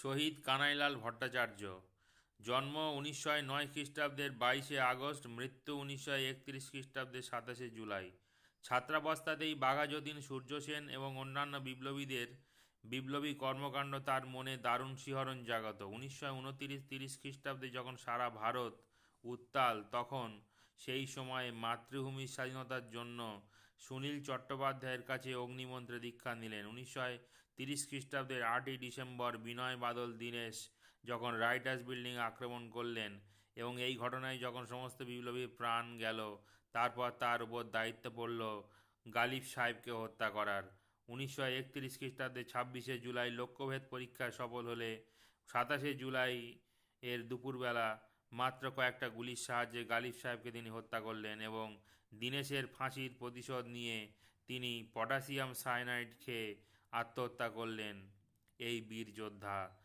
শহীদ কানাইলাল ভট্টাচার্য। জন্ম উনিশশো নয় খ্রিস্টাব্দের বাইশে আগস্ট, মৃত্যু উনিশশো একত্রিশ খ্রিস্টাব্দের সাতাশে জুলাই। ছাত্রাবস্থাতেই বাঘাযতীন সূর্য সেন এবং অন্যান্য বিপ্লবীদের বিপ্লবী কর্মকাণ্ড তার মনে দারুণ শিহরণ জাগত। উনিশশো উনতিরিশ তিরিশ খ্রিস্টাব্দে যখন সারা ভারত উত্তাল, তখন সেই সময়ে মাতৃভূমির স্বাধীনতার জন্য সুনীল চট্টোপাধ্যায়ের কাছে অগ্নিমন্ত্রে দীক্ষা নিলেন। উনিশশো তিরিশ খ্রিস্টাব্দের আটই ডিসেম্বর বিনয় বাদল দীনেশ যখন রাইটার্স বিল্ডিং আক্রমণ করলেন এবং এই ঘটনায় যখন সমস্ত বিপ্লবীর প্রাণ গেল, তারপর তার উপর দায়িত্ব পড়ল গালিব সাহেবকে হত্যা করার। উনিশশো একত্রিশ খ্রিস্টাব্দে ছাব্বিশে জুলাই লক্ষ্যভেদ পরীক্ষায় সফল হলে সাতাশে জুলাই এর দুপুরবেলা মাত্র কয়েকটা গুলির সাহায্যে গালিব সাহেবকে তিনি হত্যা করলেন এবং দীনেশের ফাঁসির প্রতিশোধ নিয়ে তিনি পটাশিয়াম সায়ানাইড খেয়ে আত্মহত্যা করলেন। এই বীর যোদ্ধা